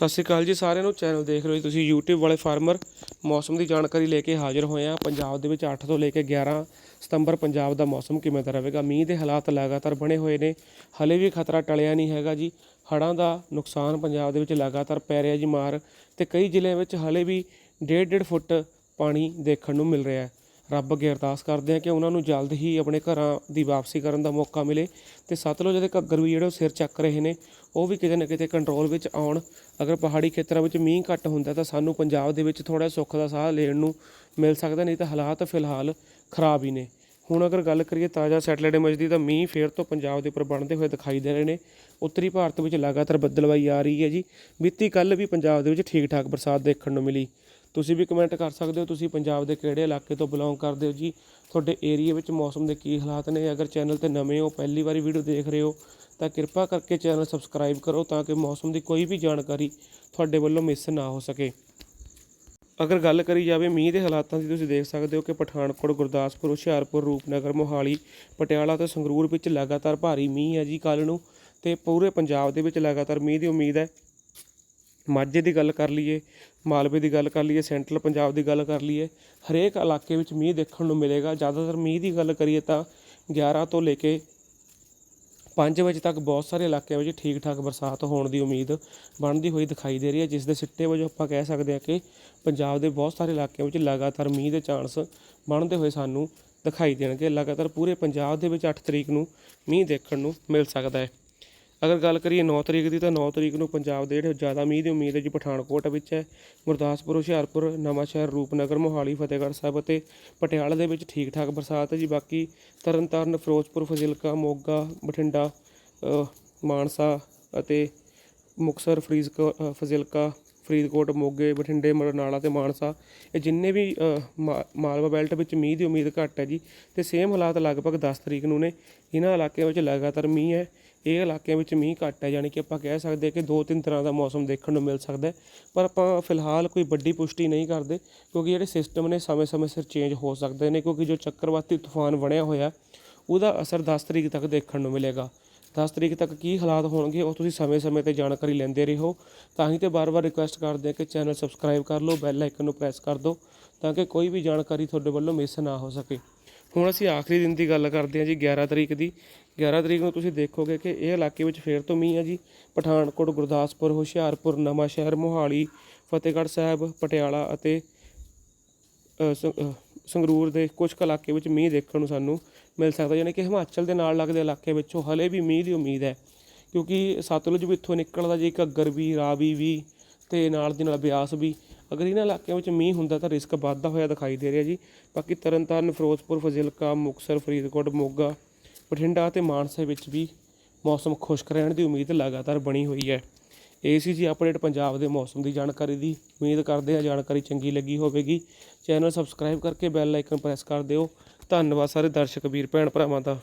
ਸਤਿ ਸ਼੍ਰੀ ਅਕਾਲ ਜੀ, ਸਾਰਿਆਂ ਨੂੰ ਚੈਨਲ ਦੇਖ ਰਹੇ ਹੋ ਜੀ ਤੁਸੀਂ YouTube ਵਾਲੇ ਫਾਰਮਰ ਮੌਸਮ ਦੀ ਜਾਣਕਾਰੀ ਲੈ ਕੇ ਹਾਜ਼ਰ ਹੋਏ ਆ ਪੰਜਾਬ ਦੇ ਵਿੱਚ 8 ਤੋਂ ਲੈ ਕੇ 11 ਸਤੰਬਰ ਪੰਜਾਬ ਦਾ ਮੌਸਮ ਕਿਵੇਂ ਦਾ ਰਹੇਗਾ? ਮੀਂਹ ਦੇ ਹਾਲਾਤ ਲਗਾਤਾਰ ਬਣੇ ਹੋਏ ਨੇ। ਹਲੇ ਵੀ ਖਤਰਾ ਟਲਿਆ ਨਹੀਂ ਹੈਗਾ ਜੀ। ਹੜ੍ਹਾਂ ਦਾ ਨੁਕਸਾਨ ਪੰਜਾਬ ਦੇ ਵਿੱਚ ਲਗਾਤਾਰ ਪੈ ਰਿਹਾ ਜੀ ਮਾਰ ਤੇ ਕਈ ਜ਼ਿਲ੍ਹਿਆਂ ਵਿੱਚ ਹਲੇ ਵੀ ਡੇਢ ਡੇਢ ਫੁੱਟ ਪਾਣੀ ਦੇਖਣ ਨੂੰ ਮਿਲ ਰਿਹਾ ਹੈ। ਰੱਬ ਅੱਗੇ ਅਰਦਾਸ ਕਰਦੇ ਹਾਂ ਕਿ ਉਹਨਾਂ ਨੂੰ ਜਲਦ ਹੀ ਆਪਣੇ ਘਰਾਂ ਦੀ ਵਾਪਸੀ ਕਰਨ ਦਾ ਮੌਕਾ ਮਿਲੇ ਤੇ ਸਤਲੁਜ ਦੇ ਘੱਗਰ ਵੀ ਜਿਹੜੇ ਉਹ ਸਿਰ ਚੱਕ ਰਹੇ ਨੇ, ਉਹ ਵੀ ਕਿਤੇ ਨਾ ਕਿਤੇ ਕੰਟਰੋਲ ਵਿੱਚ ਆਉਣ। ਅਗਰ ਪਹਾੜੀ ਖੇਤਰਾਂ ਵਿੱਚ ਮੀਂਹ ਘੱਟ ਹੁੰਦਾ ਤਾਂ ਸਾਨੂੰ ਪੰਜਾਬ ਦੇ ਵਿੱਚ ਥੋੜਾ ਸੁੱਖ ਦਾ ਸਾਹ ਲੈਣ ਨੂੰ ਮਿਲ ਸਕਦਾ, ਨਹੀਂ ਤਾਂ ਹਾਲਾਤ ਫਿਲਹਾਲ ਖਰਾਬ ਹੀ ਨੇ। ਹੁਣ ਅਗਰ ਗੱਲ ਕਰੀਏ ਤਾਜ਼ਾ ਸੈਟਲੇਟ ਇਮੇਜ ਦੀ ਤਾਂ ਮੀਂਹ ਫੇਰ ਤੋਂ ਪੰਜਾਬ ਦੇ ਉੱਪਰ ਬਣਦੇ ਹੋਏ ਦਿਖਾਈ ਦੇ ਰਹੇ ਨੇ। ਉੱਤਰੀ ਭਾਰਤ ਵਿੱਚ ਲਗਾਤਾਰ ਬੱਦਲਵਾਈ ਆ ਰਹੀ ਹੈ ਜੀ। ਬੀਤੀ ਕੱਲ ਵੀ ਪੰਜਾਬ ਦੇ ਵਿੱਚ ਠੀਕ ਠਾਕ ਬਰਸਾਤ ਦੇਖਣ ਨੂੰ ਮਿਲੀ। ਤੁਸੀਂ ਵੀ ਕਮੈਂਟ ਕਰ ਸਕਦੇ ਹੋ, ਤੁਸੀਂ ਪੰਜਾਬ ਦੇ ਕਿਹੜੇ ਇਲਾਕੇ ਤੋਂ ਬਿਲੋਂਗ ਕਰਦੇ ਹੋ ਜੀ? ਤੁਹਾਡੇ ਏਰੀਆ ਵਿੱਚ ਮੌਸਮ ਦੇ ਕੀ ਹਾਲਾਤ ਨੇ? ਅਗਰ ਚੈਨਲ ਤੇ ਨਵੇਂ ਹੋ, ਪਹਿਲੀ ਵਾਰੀ ਵੀਡੀਓ ਦੇਖ ਰਹੇ ਹੋ, ਤਾਂ ਕਿਰਪਾ ਕਰਕੇ ਚੈਨਲ ਸਬਸਕ੍ਰਾਈਬ ਕਰੋ ਤਾਂ ਕਿ ਮੌਸਮ ਦੀ ਕੋਈ ਵੀ ਜਾਣਕਾਰੀ ਤੁਹਾਡੇ ਵੱਲੋਂ ਮਿਸ ਨਾ ਹੋ ਸਕੇ। ਅਗਰ ਗੱਲ ਕਰੀ ਜਾਵੇ ਮੀਂਹ ਦੇ ਹਾਲਾਤਾਂ ਦੀ, ਤੁਸੀਂ ਦੇਖ ਸਕਦੇ ਹੋ ਕਿ ਪਠਾਨਕੋਟ, ਗੁਰਦਾਸਪੁਰ, ਹੁਸ਼ਿਆਰਪੁਰ, ਰੂਪਨਗਰ, ਮੋਹਾਲੀ, ਪਟਿਆਲਾ ਤੇ ਸੰਗਰੂਰ ਵਿੱਚ ਲਗਾਤਾਰ ਭਾਰੀ ਮੀਂਹ ਹੈ ਜੀ ਕੱਲ ਨੂੰ ਤੇ ਪੂਰੇ ਪੰਜਾਬ ਦੇ ਵਿੱਚ ਲਗਾਤਾਰ ਮੀਂਹ ਦੀ ਉਮੀਦ ਹੈ। ਮਾਝੇ ਦੀ ਗੱਲ ਕਰ ਲਈਏ, ਮਾਲਵੇ ਦੀ ਗੱਲ ਕਰ ਲਈਏ, ਸੈਂਟਰਲ ਪੰਜਾਬ ਦੀ ਗੱਲ ਕਰ ਲਈਏ, ਹਰੇਕ ਇਲਾਕੇ ਵਿੱਚ ਮੀਂਹ ਦੇਖਣ ਨੂੰ ਮਿਲੇਗਾ। ਜ਼ਿਆਦਾਤਰ ਮੀਂਹ ਦੀ ਗੱਲ ਕਰੀਏ ਤਾਂ 11 ਤੋਂ ਲੈ ਕੇ 5 ਵਜੇ ਤੱਕ ਬਹੁਤ ਸਾਰੇ ਇਲਾਕਿਆਂ ਵਿੱਚ ਠੀਕ ਠਾਕ ਬਰਸਾਤ ਹੋਣ ਦੀ ਉਮੀਦ ਬਣਦੀ ਹੋਈ ਦਿਖਾਈ ਦੇ ਰਹੀ ਹੈ, ਜਿਸ ਦੇ ਸਿੱਟੇ ਵਜੋਂ ਆਪਾਂ ਕਹਿ ਸਕਦੇ ਹਾਂ ਕਿ ਪੰਜਾਬ ਦੇ ਬਹੁਤ ਸਾਰੇ ਇਲਾਕਿਆਂ ਵਿੱਚ ਲਗਾਤਾਰ ਮੀਂਹ ਦੇ ਚਾਂਸ ਬਣਦੇ ਹੋਏ ਸਾਨੂੰ ਦਿਖਾਈ ਦੇਣਗੇ। ਲਗਾਤਾਰ ਪੂਰੇ ਪੰਜਾਬ ਦੇ ਵਿੱਚ 8 ਤਰੀਕ ਨੂੰ ਮੀਂਹ ਦੇਖਣ ਨੂੰ ਮਿਲ ਸਕਦਾ ਹੈ। ਅਗਰ ਗੱਲ ਕਰੀਏ 9 ਤਰੀਕ ਦੀ ਤਾਂ 9 ਤਰੀਕ ਨੂੰ ਪੰਜਾਬ ਦੇ ਜਿਹੜੇ ਜ਼ਿਆਦਾ ਮੀਂਹ ਦੀ ਉਮੀਦ ਹੈ ਜੀ ਪਠਾਨਕੋਟ ਵਿੱਚ ਹੈ, ਗੁਰਦਾਸਪੁਰ, ਹੁਸ਼ਿਆਰਪੁਰ ਨਵਾਂਸ਼ਹਿਰ ਰੂਪਨਗਰ, ਮੋਹਾਲੀ, ਫਤਿਹਗੜ੍ਹ ਸਾਹਿਬ ਅਤੇ ਪਟਿਆਲਾ ਦੇ ਵਿੱਚ ਠੀਕ ਠਾਕ ਬਰਸਾਤ ਹੈ ਜੀ। ਬਾਕੀ ਤਰਨਤਾਰਨ, ਫਿਰੋਜ਼ਪੁਰ, ਫਜ਼ਿਲਕਾ, ਮੋਗਾ, ਬਠਿੰਡਾ ਮਾਨਸਾ ਅਤੇ ਮੁਕਤਸਰ ਫਰੀਜ਼ ਫਜ਼ਿਲਕਾ, ਫਰੀਦਕੋਟ, ਮੋਗੇ, ਬਠਿੰਡੇ, ਮਰਨਾਲਾ ਤੇ ਮਾਨਸਾ, ਇਹ ਜਿੰਨੇ ਵੀ ਮਾ- ਮਾਲਵਾ ਬੈਲਟ ਵਿੱਚ ਮੀਂਹ ਦੀ ਉਮੀਦ ਘੱਟ ਹੈ ਜੀ। ਤੇ ਸੇਮ ਹਾਲਾਤ ਲਗਭਗ 10 ਤਰੀਕ ਨੂੰ ਨੇ। ਇਹਨਾਂ ਇਲਾਕਿਆਂ ਵਿੱਚ ਲਗਾਤਾਰ ਮੀਂਹ ਹੈ। ਇਹ ਇਲਾਕਿਆਂ ਵਿੱਚ ਮੀਂਹ ਘੱਟ ਹੈ, ਯਾਨੀ ਕਿ ਆਪਾਂ ਕਹਿ ਸਕਦੇ ਹਾਂ ਕਿ ਦੋ ਤਿੰਨ ਤਰ੍ਹਾਂ ਦਾ ਮੌਸਮ ਦੇਖਣ ਨੂੰ ਮਿਲ ਸਕਦਾ ਪਰ ਆਪਾਂ ਫਿਲਹਾਲ ਕੋਈ ਵੱਡੀ ਪੁਸ਼ਟੀ ਨਹੀਂ ਕਰਦੇ, ਕਿਉਂਕਿ ਜਿਹੜੇ ਸਿਸਟਮ ਨੇ ਸਮੇਂ-ਸਮੇਂ ਸਿਰ ਚੇਂਜ ਹੋ ਸਕਦੇ ਨੇ, ਕਿਉਂਕਿ ਜੋ ਚੱਕਰਵਾਤੀ ਤੂਫਾਨ ਬਣਿਆ ਹੋਇਆ, ਉਹਦਾ ਅਸਰ 10 ਤਰੀਕ ਤੱਕ ਦੇਖਣ ਨੂੰ ਮਿਲੇਗਾ। 10 ਤਰੀਕ ਤੱਕ ਕੀ ਹਾਲਾਤ ਹੋਣਗੇ, ਉਹ ਤੁਸੀਂ ਸਮੇਂ-ਸਮੇਂ ਤੇ ਜਾਣਕਾਰੀ ਲੈਂਦੇ ਰਹੋ। ਤਾਂ ਹੀ ਤੇ ਬਾਰ-ਬਾਰ ਰਿਕੁਐਸਟ ਕਰਦੇ ਹਾਂ ਕਿ ਚੈਨਲ ਸਬਸਕ੍ਰਾਈਬ ਕਰ ਲਓ ਬੈਲ ਆਈਕਨ ਨੂੰ ਪ੍ਰੈਸ ਕਰ ਦਿਓ, ਤਾਂ ਕਿ ਕੋਈ ਵੀ ਜਾਣਕਾਰੀ ਤੁਹਾਡੇ ਵੱਲੋਂ ਮਿਸ ਨਾ ਹੋ ਸਕੇ। ਹੁਣ ਅਸੀਂ ਆਖਰੀ ਦਿਨ ਦੀ ਗੱਲ ਕਰਦੇ ਹਾਂ ਜੀ 11 ਤਰੀਕ ਦੀ। 11 ਤਰੀਕ ਨੂੰ ਤੁਸੀਂ ਦੇਖੋਗੇ ਕਿ ਇਹ ਇਲਾਕੇ ਵਿੱਚ ਫੇਰ ਤੋਂ ਮੀਂਹ ਹੈ ਜੀ। ਪਠਾਨਕੋਟ ਗੁਰਦਾਸਪੁਰ ਹੁਸ਼ਿਆਰਪੁਰ ਨਵਾਂਸ਼ਹਿਰ ਮੋਹਾਲੀ ਫਤਿਹਗੜ੍ਹ ਸਾਹਿਬ ਪਟਿਆਲਾ ਅਤੇ ਅ, ਸੰਗਰੂਰ ਦੇ ਕੁਝ ਕੁ ਇਲਾਕੇ ਵਿੱਚ ਮੀਂਹ ਦੇਖਣ ਨੂੰ ਸਾਨੂੰ ਮਿਲ ਸਕਦਾ ਯਾਨੀ ਕਿ ਹਿਮਾਚਲ ਦੇ ਨਾਲ ਲੱਗਦੇ ਇਲਾਕੇ ਵਿੱਚੋਂ ਹਲੇ ਵੀ ਮੀਂਹ ਦੀ ਉਮੀਦ ਹੈ। ਕਿਉਂਕਿ ਸਤਲੁਜ ਵੀ ਇੱਥੋਂ ਨਿਕਲਦਾ ਜੀ ਘੱਗਰ ਵੀ ਰਾਵੀ ਵੀ ਤੇ ਨਾਲ ਦੀ ਨਾਲ ਬਿਆਸ ਵੀ। ਅਗਰ ਇਹਨਾਂ ਇਲਾਕਿਆਂ ਵਿੱਚ ਮੀਂਹ ਹੁੰਦਾ ਤਾਂ ਰਿਸਕ ਵੱਧਦਾ ਹੋਇਆ ਦਿਖਾਈ ਦੇ ਰਿਹਾ ਜੀ। ਬਾਕੀ ਤਰਨਤਾਰਨ, ਫਿਰੋਜ਼ਪੁਰ, ਫਜ਼ਿਲਕਾ, ਮੁਕਤਸਰ, ਫਰੀਦਕੋਟ, ਮੋਗਾ, ਬਠਿੰਡਾ ਤੇ ਮਾਨਸਾ ਵਿੱਚ ਵੀ ਮੌਸਮ ਖੁਸ਼ਕ ਰਹਿਣ ਦੀ ਉਮੀਦ ਲਗਾਤਾਰ ਬਣੀ ਹੋਈ ਹੈ। ਇਹ ਸੀ ਜੀ ਅਪਡੇਟ ਪੰਜਾਬ ਦੇ ਮੌਸਮ ਦੀ ਜਾਣਕਾਰੀ ਦੀ। ਉਮੀਦ ਕਰਦੇ ਹਾਂ ਜਾਣਕਾਰੀ ਚੰਗੀ ਲੱਗੀ ਹੋਵੇਗੀ। ਚੈਨਲ ਸਬਸਕ੍ਰਾਈਬ ਕਰਕੇ ਬੈਲ ਆਈਕਨ ਪ੍ਰੈਸ ਕਰ ਦਿਓ। ਧੰਨਵਾਦ ਸਾਰੇ ਦਰਸ਼ਕ, ਵੀਰ, ਭੈਣ, ਭਰਾਵਾਂ ਦਾ।